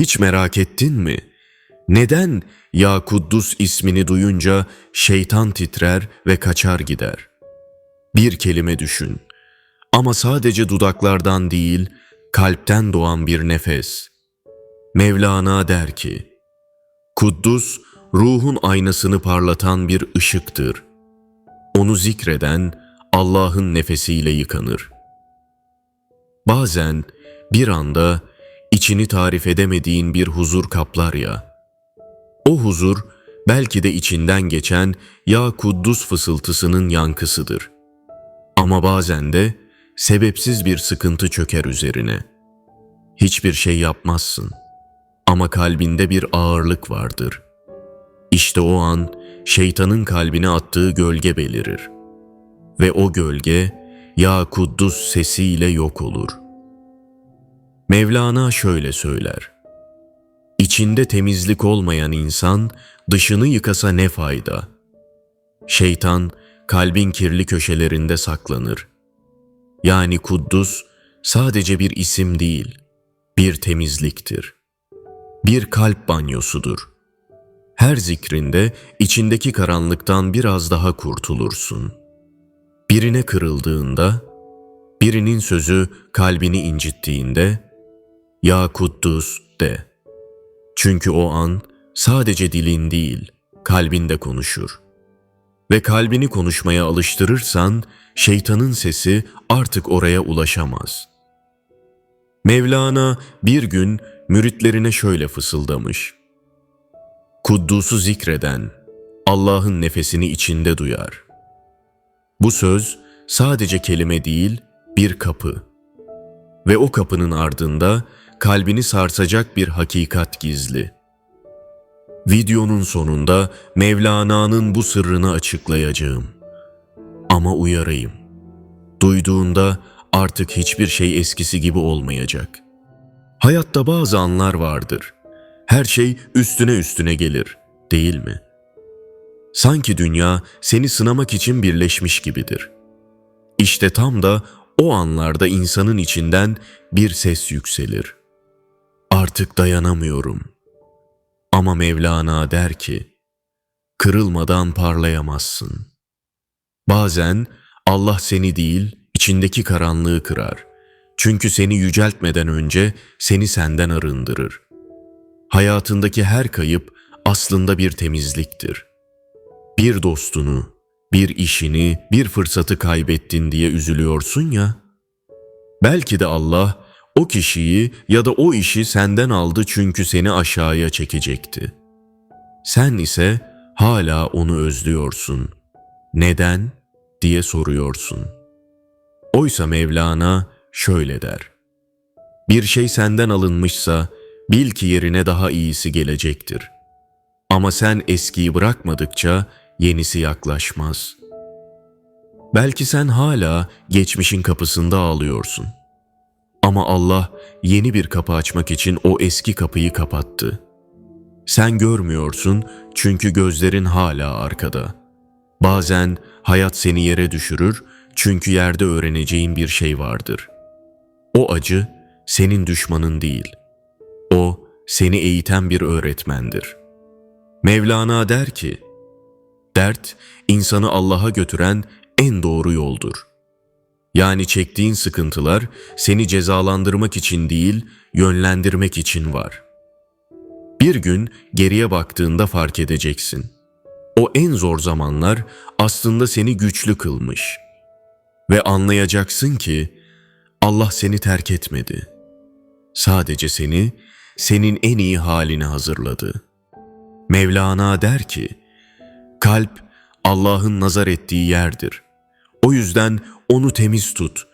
Hiç merak ettin mi? Neden Ya Kuddus ismini duyunca şeytan titrer ve kaçar gider? Bir kelime düşün. Ama sadece dudaklardan değil, kalpten doğan bir nefes. Mevlana der ki, Kuddus, ruhun aynasını parlatan bir ışıktır. Onu zikreden Allah'ın nefesiyle yıkanır. Bazen bir anda içini tarif edemediğin bir huzur kaplar ya. O huzur belki de içinden geçen ya Kuddus fısıltısının yankısıdır. Ama bazen de sebepsiz bir sıkıntı çöker üzerine. Hiçbir şey yapmazsın ama kalbinde bir ağırlık vardır. İşte o an şeytanın kalbine attığı gölge belirir. Ve o gölge ya Kuddus sesiyle yok olur. Mevlana şöyle söyler. İçinde temizlik olmayan insan dışını yıkasa ne fayda? Şeytan kalbin kirli köşelerinde saklanır. Yani Kuddus sadece bir isim değil, bir temizliktir. Bir kalp banyosudur. Her zikrinde içindeki karanlıktan biraz daha kurtulursun. Birine kırıldığında, birinin sözü kalbini incittiğinde, Ya Kuddus de. Çünkü o an sadece dilin değil, kalbinde konuşur. Ve kalbini konuşmaya alıştırırsan, şeytanın sesi artık oraya ulaşamaz. Mevlana bir gün müritlerine şöyle fısıldamış. Kuddus'u zikreden, Allah'ın nefesini içinde duyar. Bu söz sadece kelime değil, bir kapı. Ve o kapının ardında kalbini sarsacak bir hakikat gizli. Videonun sonunda Mevlana'nın bu sırrını açıklayacağım. Ama uyarayım. Duyduğunda artık hiçbir şey eskisi gibi olmayacak. Hayatta bazı anlar vardır. Her şey üstüne üstüne gelir, değil mi? Sanki dünya seni sınamak için birleşmiş gibidir. İşte tam da o anlarda insanın içinden bir ses yükselir. Artık dayanamıyorum. Ama Mevlana der ki, kırılmadan parlayamazsın. Bazen Allah seni değil, içindeki karanlığı kırar. Çünkü seni yüceltmeden önce seni senden arındırır. Hayatındaki her kayıp aslında bir temizliktir. Bir dostunu, bir işini, bir fırsatı kaybettin diye üzülüyorsun ya. Belki de Allah o kişiyi ya da o işi senden aldı çünkü seni aşağıya çekecekti. Sen ise hala onu özlüyorsun. Neden diye soruyorsun. Oysa Mevlana şöyle der. Bir şey senden alınmışsa bil ki yerine daha iyisi gelecektir. Ama sen eskiyi bırakmadıkça yenisi yaklaşmaz. Belki sen hala geçmişin kapısında ağlıyorsun. Ama Allah yeni bir kapı açmak için o eski kapıyı kapattı. Sen görmüyorsun çünkü gözlerin hala arkada. Bazen hayat seni yere düşürür çünkü yerde öğreneceğin bir şey vardır. O acı senin düşmanın değil. O seni eğiten bir öğretmendir. Mevlana der ki, Dert insanı Allah'a götüren en doğru yoldur. Yani çektiğin sıkıntılar seni cezalandırmak için değil, yönlendirmek için var. Bir gün geriye baktığında fark edeceksin. O en zor zamanlar aslında seni güçlü kılmış. Ve anlayacaksın ki Allah seni terk etmedi. Sadece seni senin en iyi haline hazırladı. Mevlana der ki, Kalp Allah'ın nazar ettiği yerdir. O yüzden onu temiz tut.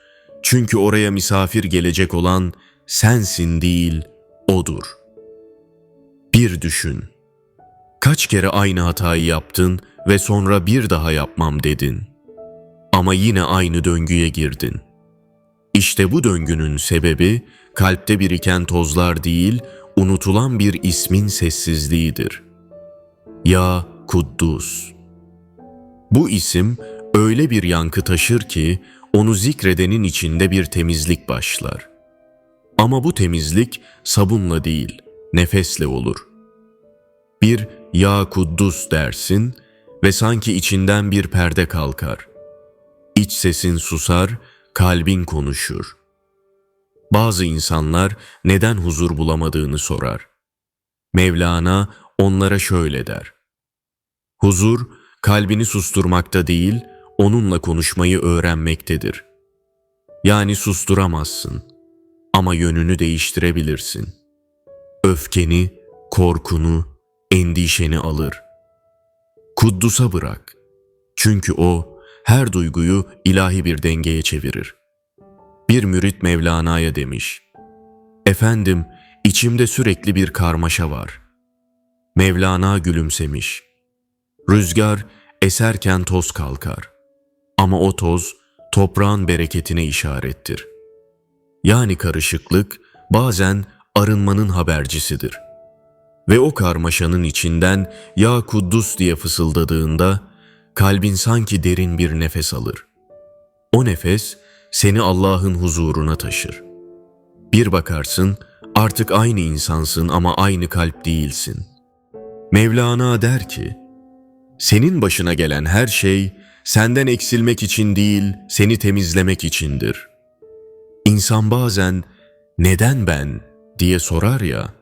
Çünkü oraya misafir gelecek olan sensin değil, odur. Bir düşün. Kaç kere aynı hatayı yaptın ve sonra bir daha yapmam dedin. Ama yine aynı döngüye girdin. İşte bu döngünün sebebi kalpte biriken tozlar değil, unutulan bir ismin sessizliğidir. Ya Kuddus. Bu isim öyle bir yankı taşır ki onu zikredenin içinde bir temizlik başlar. Ama bu temizlik sabunla değil, nefesle olur. Bir ya Kuddus dersin ve sanki içinden bir perde kalkar. İç sesin susar, kalbin konuşur. Bazı insanlar neden huzur bulamadığını sorar. Mevlana onlara şöyle der. Huzur, kalbini susturmakta değil, onunla konuşmayı öğrenmektedir. Yani susturamazsın ama yönünü değiştirebilirsin. Öfkeni, korkunu, endişeni alır. Kuddus'a bırak. Çünkü o her duyguyu ilahi bir dengeye çevirir. Bir mürit Mevlana'ya demiş. Efendim, içimde sürekli bir karmaşa var. Mevlana gülümsemiş. Rüzgar eserken toz kalkar. Ama o toz toprağın bereketine işarettir. Yani karışıklık bazen arınmanın habercisidir. Ve o karmaşanın içinden ya Kuddus diye fısıldadığında kalbin sanki derin bir nefes alır. O nefes seni Allah'ın huzuruna taşır. Bir bakarsın artık aynı insansın ama aynı kalp değilsin. Mevlana der ki, senin başına gelen her şey senden eksilmek için değil, seni temizlemek içindir. İnsan bazen neden ben diye sorar ya.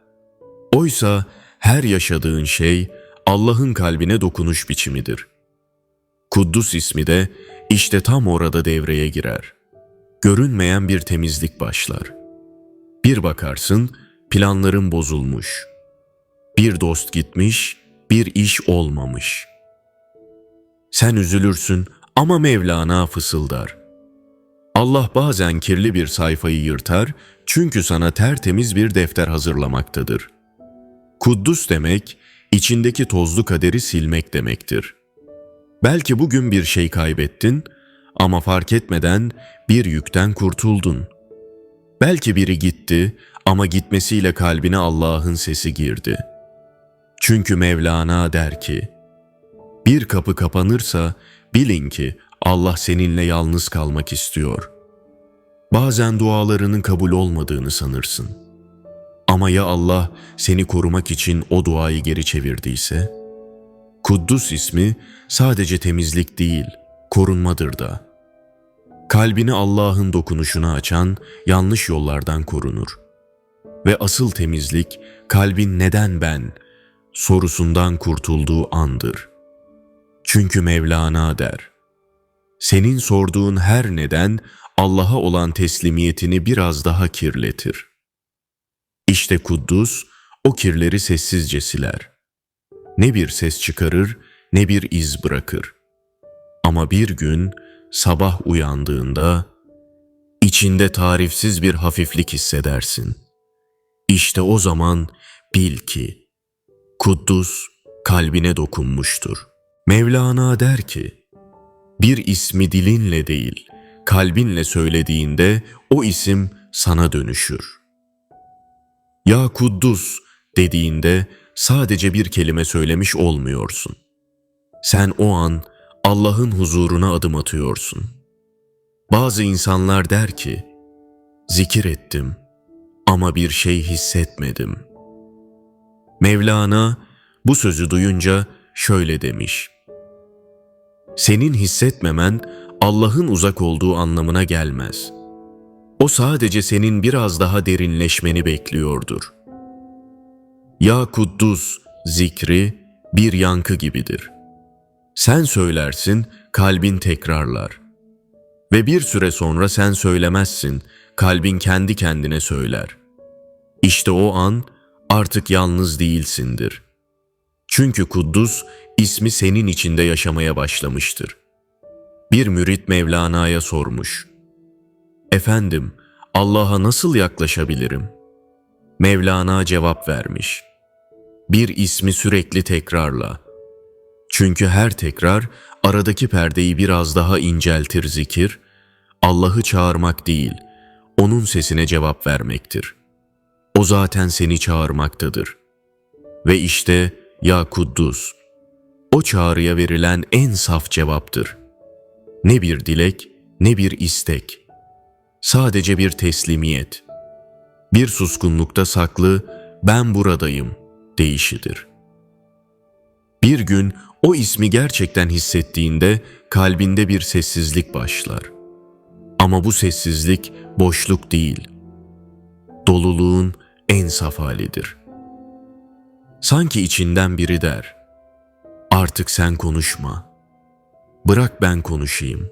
Oysa her yaşadığın şey Allah'ın kalbine dokunuş biçimidir. Kuddus ismi de işte tam orada devreye girer. Görünmeyen bir temizlik başlar. Bir bakarsın planların bozulmuş. Bir dost gitmiş, bir iş olmamış.'' Sen üzülürsün ama Mevlana fısıldar. Allah bazen kirli bir sayfayı yırtar çünkü sana tertemiz bir defter hazırlamaktadır. Kuddus demek, içindeki tozlu kaderi silmek demektir. Belki bugün bir şey kaybettin ama fark etmeden bir yükten kurtuldun. Belki biri gitti ama gitmesiyle kalbine Allah'ın sesi girdi. Çünkü Mevlana der ki, bir kapı kapanırsa bilin ki Allah seninle yalnız kalmak istiyor. Bazen dualarının kabul olmadığını sanırsın. Ama ya Allah seni korumak için o duayı geri çevirdiyse? Kuddus ismi sadece temizlik değil, korunmadır da. Kalbini Allah'ın dokunuşuna açan yanlış yollardan korunur. Ve asıl temizlik kalbin neden ben sorusundan kurtulduğu andır.'' Çünkü Mevlana der, senin sorduğun her neden Allah'a olan teslimiyetini biraz daha kirletir. İşte Kuddus o kirleri sessizce siler. Ne bir ses çıkarır ne bir iz bırakır. Ama bir gün sabah uyandığında içinde tarifsiz bir hafiflik hissedersin. İşte o zaman bil ki Kuddus kalbine dokunmuştur.'' Mevlana der ki, bir ismi dilinle değil, kalbinle söylediğinde o isim sana dönüşür. Ya Kuddus dediğinde sadece bir kelime söylemiş olmuyorsun. Sen o an Allah'ın huzuruna adım atıyorsun. Bazı insanlar der ki, zikir ettim ama bir şey hissetmedim. Mevlana bu sözü duyunca şöyle demiş. Senin hissetmemen Allah'ın uzak olduğu anlamına gelmez. O sadece senin biraz daha derinleşmeni bekliyordur. Ya Kuddus zikri bir yankı gibidir. Sen söylersin, kalbin tekrarlar. Ve bir süre sonra sen söylemezsin, kalbin kendi kendine söyler. İşte o an artık yalnız değilsindir. Çünkü Kuddus ismi senin içinde yaşamaya başlamıştır. Bir mürit Mevlana'ya sormuş. Efendim, Allah'a nasıl yaklaşabilirim? Mevlana cevap vermiş. Bir ismi sürekli tekrarla. Çünkü her tekrar aradaki perdeyi biraz daha inceltir zikir, Allah'ı çağırmak değil, onun sesine cevap vermektir. O zaten seni çağırmaktadır. Ve işte ya Kuddus, o çağrıya verilen en saf cevaptır. Ne bir dilek, ne bir istek. Sadece bir teslimiyet. Bir suskunlukta saklı ben buradayım deyişidir. Bir gün o ismi gerçekten hissettiğinde kalbinde bir sessizlik başlar. Ama bu sessizlik boşluk değil, doluluğun en saf halidir. Sanki içinden biri der, artık sen konuşma, bırak ben konuşayım.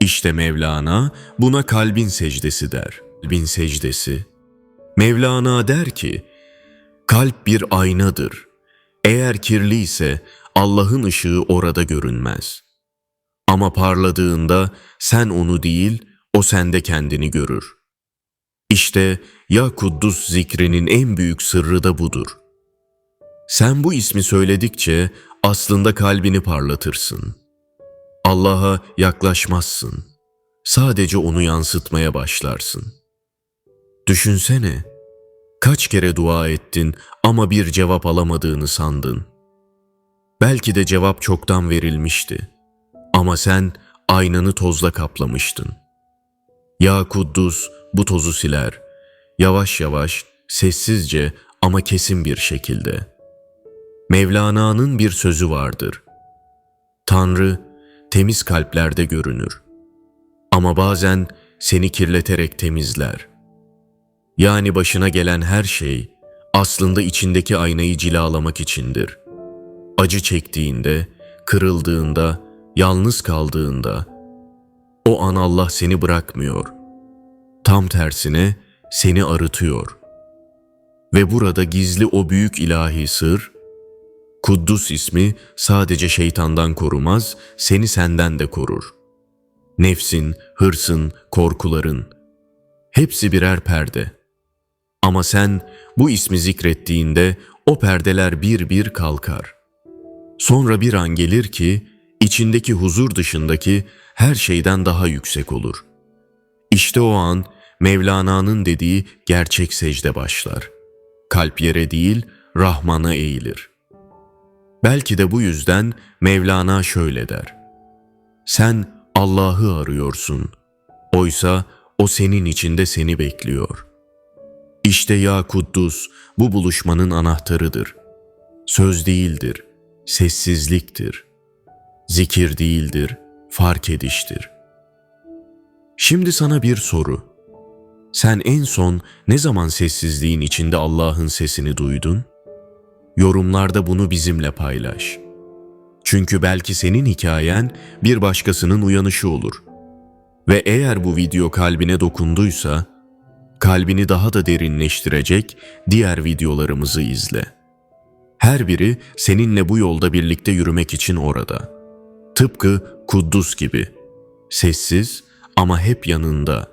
İşte Mevlana buna kalbin secdesi der. Kalbin secdesi. Mevlana der ki, kalp bir aynadır. Eğer kirli ise Allah'ın ışığı orada görünmez. Ama parladığında sen onu değil, o sende kendini görür. İşte ya Kuddus zikrinin en büyük sırrı da budur. Sen bu ismi söyledikçe aslında kalbini parlatırsın. Allah'a yaklaşmazsın. Sadece onu yansıtmaya başlarsın. Düşünsene, kaç kere dua ettin ama bir cevap alamadığını sandın. Belki de cevap çoktan verilmişti. Ama sen aynanı tozla kaplamıştın. Ya Kuddus bu tozu siler. Yavaş yavaş, sessizce ama kesin bir şekilde. Mevlana'nın bir sözü vardır. Tanrı temiz kalplerde görünür. Ama bazen seni kirleterek temizler. Yani başına gelen her şey aslında içindeki aynayı cilalamak içindir. Acı çektiğinde, kırıldığında, yalnız kaldığında o an Allah seni bırakmıyor. Tam tersine seni arıtıyor. Ve burada gizli o büyük ilahi sır, Kuddus ismi sadece şeytandan korumaz, seni senden de korur. Nefsin, hırsın, korkuların, hepsi birer perde. Ama sen bu ismi zikrettiğinde o perdeler bir bir kalkar. Sonra bir an gelir ki içindeki huzur dışındaki her şeyden daha yüksek olur. İşte o an Mevlana'nın dediği gerçek secde başlar. Kalp yere değil, Rahman'a eğilir. Belki de bu yüzden Mevlana şöyle der. Sen Allah'ı arıyorsun. Oysa o senin içinde seni bekliyor. İşte ya Kuddus bu buluşmanın anahtarıdır. Söz değildir, sessizliktir. Zikir değildir, fark ediştir. Şimdi sana bir soru. Sen en son ne zaman sessizliğin içinde Allah'ın sesini duydun? Yorumlarda bunu bizimle paylaş. Çünkü belki senin hikayen bir başkasının uyanışı olur. Ve eğer bu video kalbine dokunduysa, kalbini daha da derinleştirecek diğer videolarımızı izle. Her biri seninle bu yolda birlikte yürümek için orada. Tıpkı Kuddus gibi. Sessiz ama hep yanında